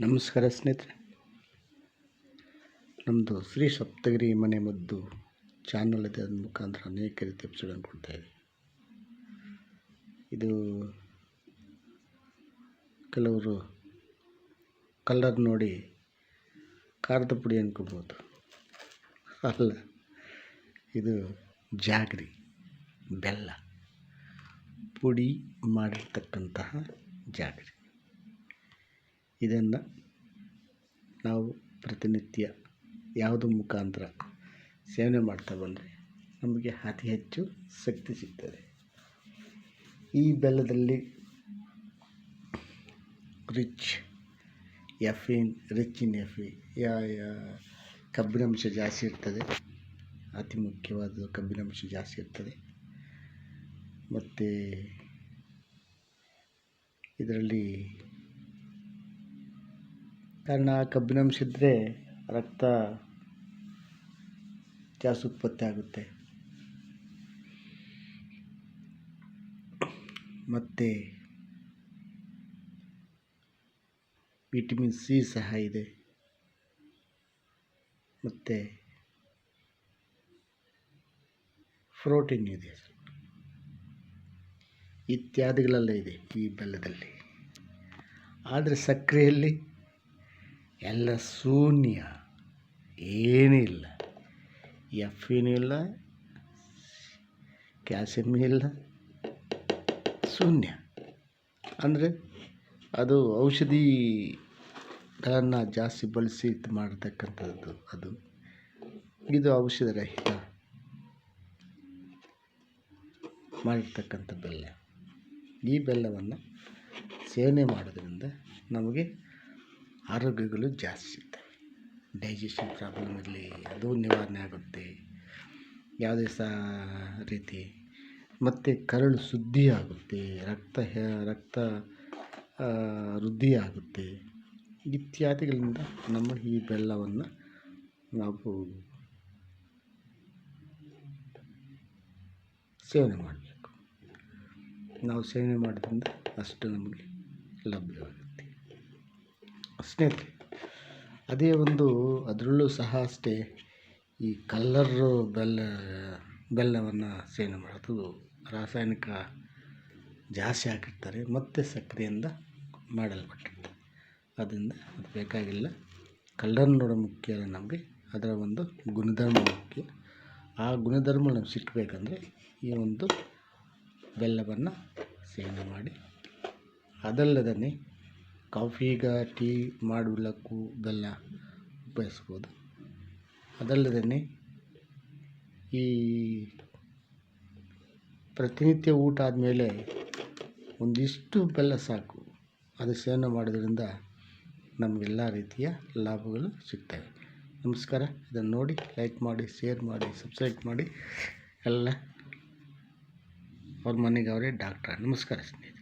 ನಮಸ್ಕಾರ ಸ್ನೇಹಿತರೆ. ನಮ್ಮದು ಶ್ರೀ ಸಪ್ತಗಿರಿ ಮನೆ ಮದ್ದು ಚಾನಲ್ ಇದೆ ಅದ್ರ ಮುಖಾಂತರ ಅನೇಕ ರೀತಿ ಎಪಿಸೋಡನ್ನು ಕೊಡ್ತಾಯಿದೆ ಇದು ಕೆಲವರು ಕಲರ್ ನೋಡಿ ಖಾರದ ಪುಡಿ ಅನ್ಕೋಬೋದು. ಅಲ್ಲ, ಇದು ಜಾಗ್ರಿ, ಬೆಲ್ಲ, ಪುಡಿ ಮಾಡಿರ್ತಕ್ಕಂತಹ ಜಾಗ್ರಿ. ಇದನ್ನು ನಾವು ಪ್ರತಿನಿತ್ಯ ಯಾವುದ್ರ ಮುಖಾಂತರ ಸೇವನೆ ಮಾಡ್ತಾ ಬಂದರೆ ನಮಗೆ ಅತಿ ಹೆಚ್ಚು ಶಕ್ತಿ ಸಿಗ್ತದೆ. ಈ ಬೆಲ್ಲದಲ್ಲಿ ರಿಚ್ ಎಫಿನ್, ರಿಚ್ ಇನ್ ಎಫಿ, ಯಾ ಕಬ್ಬಿನಾಂಶ ಜಾಸ್ತಿ ಇರ್ತದೆ. ಅತಿ ಮುಖ್ಯವಾದ ಕಬ್ಬಿನಾಂಶ ಜಾಸ್ತಿ ಇರ್ತದೆ. ಮತ್ತು ಇದರಲ್ಲಿ ಕಾರಣ ಕಬ್ಬಿನಾಂಶ ಇದ್ದರೆ ರಕ್ತ ಜಾಸ್ತಿ ಉತ್ಪತ್ತಿ ಆಗುತ್ತೆ. ಮತ್ತು ವಿಟಮಿನ್ ಸಿ ಸಹ ಇದೆ. ಮತ್ತು ಪ್ರೋಟೀನ್ ಇದೆ. ಇತ್ಯಾದಿಗಳೆಲ್ಲ ಇದೆ ಈ ಬೆಲ್ಲದಲ್ಲಿ. ಆದರೆ ಸಕ್ಕರೆಯಲ್ಲಿ ಎಲ್ಲ ಶೂನ್ಯ ಏನೂ ಇಲ್ಲ ಎಫಿನೂ ಇಲ್ಲ ಕ್ಯಾಲ್ಸಿಯಮ್ ಇಲ್ಲ, ಶೂನ್ಯ. ಅಂದರೆ ಅದು ಔಷಧಿಗಳನ್ನು ಜಾಸ್ತಿ ಬಳಸಿ ಇದು ಮಾಡತಕ್ಕಂಥದ್ದು ಅದು. ಇದು ಔಷಧ ರಹಿತ ಮಾಡಿರ್ತಕ್ಕಂಥ ಬೆಲ್ಲ. ಈ ಬೆಲ್ಲವನ್ನು ಸೇವನೆ ಮಾಡೋದ್ರಿಂದ ನಮಗೆ ಆರೋಗ್ಯಗಳು ಜಾಸ್ತಿ ಡೈಜೆಷನ್ ಪ್ರಾಬ್ಲಮ್ ಇರಲಿ, ಅದು ನಿವಾರಣೆ ಆಗುತ್ತೆ. ಯಾವುದೇ ಸಹ ರೀತಿ ಮತ್ತು ಕರಳು ಶುದ್ಧಿ ಆಗುತ್ತೆ, ರಕ್ತ ರಕ್ತ ವೃದ್ಧಿ ಆಗುತ್ತೆ. ಇತ್ಯಾದಿಗಳಿಂದ ನಮ್ಮ ಈ ಬೆಲ್ಲವನ್ನು ನಾವು ಸೇವನೆ ಮಾಡಬೇಕು. ನಾವು ಸೇವನೆ ಮಾಡೋದ್ರಿಂದ ಅಷ್ಟು ನಮಗೆ ಲಭ್ಯವಾಗುತ್ತೆ. ಸ್ನೇಹಿತರೆ ಅದೇ ಒಂದು ಅದರಲ್ಲೂ ಸಹ ಅಷ್ಟೇ. ಈ ಕಲ್ಲರು ಬೆಲ್ಲ, ಬೆಲ್ಲವನ್ನು ಸೇವನೆ ಮಾಡೋದು ರಾಸಾಯನಿಕ ಜಾಸ್ತಿ ಹಾಕಿರ್ತಾರೆ, ಮತ್ತು ಸಕ್ಕರೆಯಿಂದ ಮಾಡಲ್ಪಟ್ಟಿರ್ತದೆ. ಅದರಿಂದ ಅದು ಬೇಕಾಗಿಲ್ಲ. ಕಲ್ಲರ್ ನೋಡೋ ಮುಖ್ಯ ನಮಗೆ. ಅದರ ಒಂದು ಗುಣಧರ್ಮ ಮುಖ್ಯ. ಆ ಗುಣಧರ್ಮ ನಮ್ಗೆ ಸಿಕ್ಕಬೇಕಂದ್ರೆ ಈ ಒಂದು ಬೆಲ್ಲವನ್ನು ಸೇವನೆ ಮಾಡಿ. ಅದಲ್ಲದೇ ಕಾಫಿಗ, ಟೀ ಮಾಡುವುದಕ್ಕೂ ಬೆಲ್ಲ ಉಪಯೋಗಿಸ್ಬೋದು. ಅದಲ್ಲದೇ ಈ ಪ್ರತಿನಿತ್ಯ ಊಟ ಆದಮೇಲೆ ಒಂದಿಷ್ಟು ಬೆಲ್ಲ ಸಾಕು. ಅದು ಸೇವನೆ ಮಾಡೋದ್ರಿಂದ ನಮಗೆಲ್ಲ ರೀತಿಯ ಲಾಭಗಳು ಸಿಗ್ತವೆ. ನಮಸ್ಕಾರ. ಇದನ್ನು ನೋಡಿ, ಲೈಕ್ ಮಾಡಿ, ಶೇರ್ ಮಾಡಿ, ಸಬ್ಸ್ಕ್ರೈಬ್ ಮಾಡಿ. ಎಲ್ಲ ಅವ್ರ ಮನೆಗೆ ಅವರೇ ಡಾಕ್ಟ್ರ. ನಮಸ್ಕಾರ ಸ್ನೇಹಿತರೆ.